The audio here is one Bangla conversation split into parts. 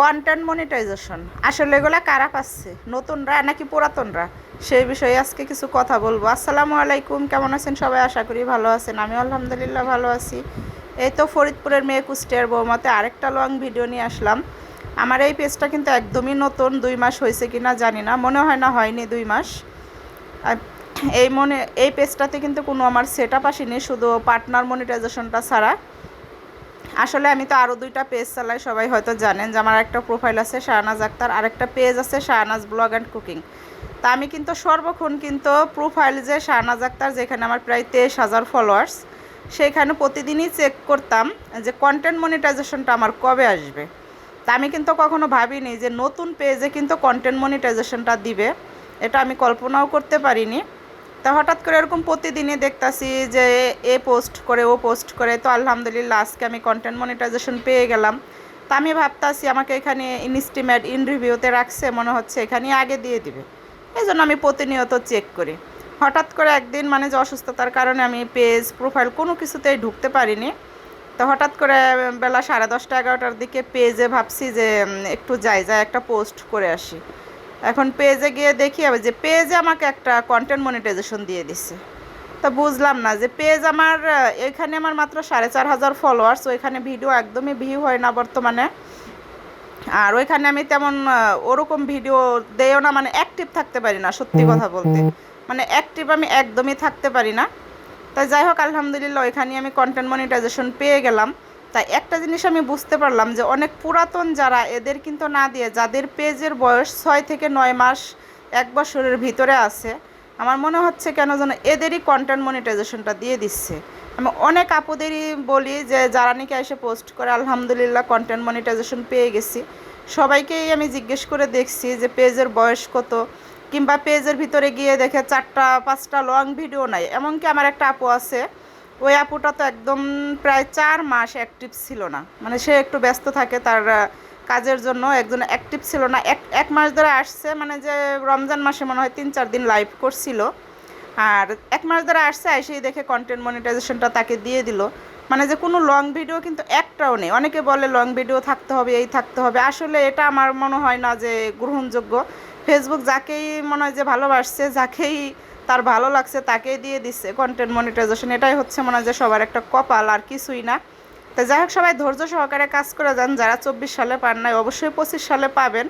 কন্টেন্ট মনিটাইজেশন আসলে এগুলা কারা পাচ্ছে? নতুনরা নাকি পুরাতনরা? সেই বিষয়ে আজকে কিছু কথা বলব। আসসালামু আলাইকুম, কেমন আছেন সবাই? আশা করি ভালো আছেন। আমি আলহামদুলিল্লাহ ভালো আছি। এই তো ফরিদপুরের মেয়ে কুষ্টিয়ার বৌমাতে আরেকটা লং ভিডিও নিয়ে আসলাম। আমার এই পেজটা কিন্তু একদমই নতুন, দুই মাস হয়েছে কি না জানি না। মনে হয় না হয়নি দুই মাস। এই মনে, এই পেজটাতে কিন্তু কোনো আমার সেট আপ আসেনি, শুধু পার্টনার মনিটাইজেশনটা ছাড়া। আসলে আমি তো আরও দুইটা পেজ চালাই, সবাই হয়তো জানেন যে আমার একটা প্রোফাইল আছে শাহনাজ আক্তার আর একটা পেজ আছে শাহনাজ ব্লগ অ্যান্ড কুকিং তা আমি কিন্তু সর্বক্ষণ কিন্তু প্রোফাইল যে শাহনাজ আক্তার, যেখানে আমার প্রায় তেইশ হাজার ফলোয়ার্স সেইখানে প্রতিদিনই চেক করতাম যে কন্টেন্ট মনিটাইজেশনটা আমার কবে আসবে। তা আমি কিন্তু কখনো ভাবিনি যে নতুন পেজে কিন্তু কন্টেন্ট মনিটাইজেশনটা দিবে। এটা আমি কল্পনাও করতে পারিনি। তা হঠাৎ করে এরকম প্রতিদিনই দেখতাছি যে এ পোস্ট করে, ও পোস্ট করে। তো আলহামদুলিল্লাহ, আজকে আমি কন্টেন্ট মনিটাইজেশন পেয়ে গেলাম। তা আমি ভাবতাছি আমাকে এখানে ইনস্টিমেট ইন রিভিউতে রাখছে, মনে হচ্ছে এখানে আগে দিয়ে দিবে। এই জন্য আমি প্রতিনিয়ত চেক করি। হঠাৎ করে একদিন মানে যে অসুস্থতার কারণে আমি পেজ প্রোফাইল কোনো কিছুতেই ঢুকতে পারিনি। তো হঠাৎ করে বেলা সাড়ে দশটা, এগারোটার দিকে পেজে ভাবছি যে একটু যাই যাই একটা পোস্ট করে আসি। এখন পেজে গিয়ে দেখি আবার যে পেজে আমাকে একটা কন্টেন্ট মনিটাইজেশন দিয়ে দিচ্ছে তো বুঝলাম না যে পেজ আমার এখানে আমার মাত্র সাড়ে চার হাজার ফলোয়ার্স ওইখানে ভিডিও একদমই ভিউ হয় না বর্তমানে। আর ওইখানে আমি তেমন ওরকম ভিডিও দেও না মানে অ্যাক্টিভ থাকতে পারি না সত্যি কথা বলতে। মানে অ্যাক্টিভ আমি একদমই থাকতে পারি না। তাই যাই হোক আলহামদুলিল্লাহ ওইখানে আমি কন্টেন্ট মনিটাইজেশন পেয়ে গেলাম। তাই একটা জিনিস আমি বুঝতে পারলাম যে অনেক পুরাতন যারা, এদের কিন্তু না দিয়ে যাদের পেজের বয়স ছয় থেকে নয় মাস এক বছরের ভিতরে আছে, আমার মনে হচ্ছে কেন যেন এদেরই কন্টেন্ট মনিটাইজেশনটা দিয়ে দিচ্ছে। আমি অনেক আপুদেরই বলি যে, যারা নাকি এসে পোস্ট করে, আলহামদুলিল্লাহ কন্টেন্ট মনিটাইজেশন পেয়ে গেছি। সবাইকেই আমি জিজ্ঞেস করে দেখছি যে, পেজের বয়স কত? কিংবা পেজের ভিতরে গিয়ে দেখে চারটা, পাঁচটা লং ভিডিও নাই। এমনকি আমার একটা আপু আছে ওই আপুটা তো একদম প্রায় চার মাস অ্যাক্টিভ ছিল না। মানে সে একটু ব্যস্ত থাকে তার কাজের জন্য, একজন অ্যাক্টিভ ছিল না। এক এক মাস ধরে আসছে মানে যে রমজান মাসে মনে হয় তিন, চার দিন লাইভ করছিল। আর এক মাস ধরে আসছে, এসেই দেখে কন্টেন্ট মনিটাইজেশনটা তাকে দিয়ে দিল। মানে যে কোনো লং ভিডিও কিন্তু একটাও নেই। অনেকে বলে লং ভিডিও থাকতে হবে, এই থাকতে হবে। আসলে এটা আমার মনে হয় না যে গ্রহণযোগ্য। ফেসবুক যাকেই মনে হয় যে ভালোবাসছে, যাকেই তার ভালো লাগছে, তাকেই দিয়ে দিচ্ছে কন্টেন্ট মনিটাইজেশন এটাই হচ্ছে মনে হয় যে সবার একটা কপাল, আর কিছুই না। তো যাই হোক, সবাই ধৈর্য সহকারে কাজ করে যান। যারা চব্বিশ সালে পান নাই, অবশ্যই পঁচিশ সালে পাবেন।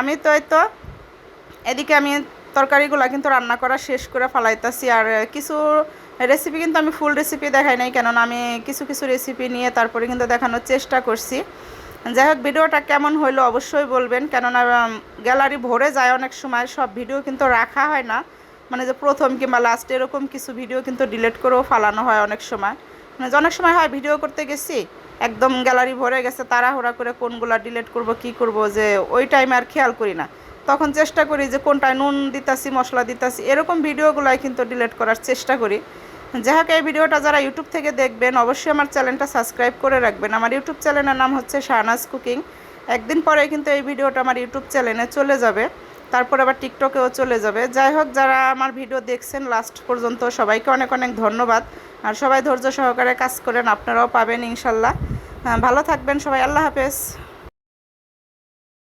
আমি তো তো এদিকে আমি তরকারিগুলো কিন্তু রান্না করা শেষ করে ফেলাইতেছি। আর কিছু রেসিপি কিন্তু আমি ফুল রেসিপি দেখাই নাই, কেননা আমি কিছু কিছু রেসিপি নিয়ে তারপরে কিন্তু দেখানোর চেষ্টা করছি। যাই হোক, ভিডিওটা কেমন হইল অবশ্যই বলবেন। কেননা গ্যালারি ভরে যায় অনেক সময়, সব ভিডিও কিন্তু রাখা হয় না। মানে যে প্রথম কিংবা লাস্ট এরকম কিছু ভিডিও কিন্তু ডিলেট করেও ফালানো হয় অনেক সময়। মানে অনেক সময় হয় ভিডিও করতে গেছি, একদম গ্যালারি ভরে গেছে, তাড়াহুড়া করে কোনগুলো ডিলেট করব, কি করব, যে ওই টাইমে আর খেয়াল করি না। তখন চেষ্টা করি যে কোনটায় নুন দিতাছি, মশলা দিতাছি, এরকম ভিডিওগুলাই কিন্তু ডিলেট করার চেষ্টা করি। যাই এই ভিডিওটা যারা ইউটিউব থেকে দেখবেন, অবশ্যই আমার চ্যানেলটা সাবস্ক্রাইব করে রাখবেন। আমার ইউটিউব চ্যানেলের নাম হচ্ছে শাহনাজ কুকিং। একদিন পরে কিন্তু এই ভিডিওটা আমার ইউটিউব চ্যানেলে চলে যাবে। তারপর আবার টিকটকেও চলে যাবে। যাই হোক যারা আমার ভিডিও দেখছেন লাস্ট পর্যন্ত সবাইকে অনেক অনেক ধন্যবাদ। আর সবাই ধৈর্য সহকারে কাজ করেন আপনারাও পাবেন ইনশাল্লাহ। হ্যাঁ, ভালো থাকবেন সবাই আল্লাহ হাফেজ।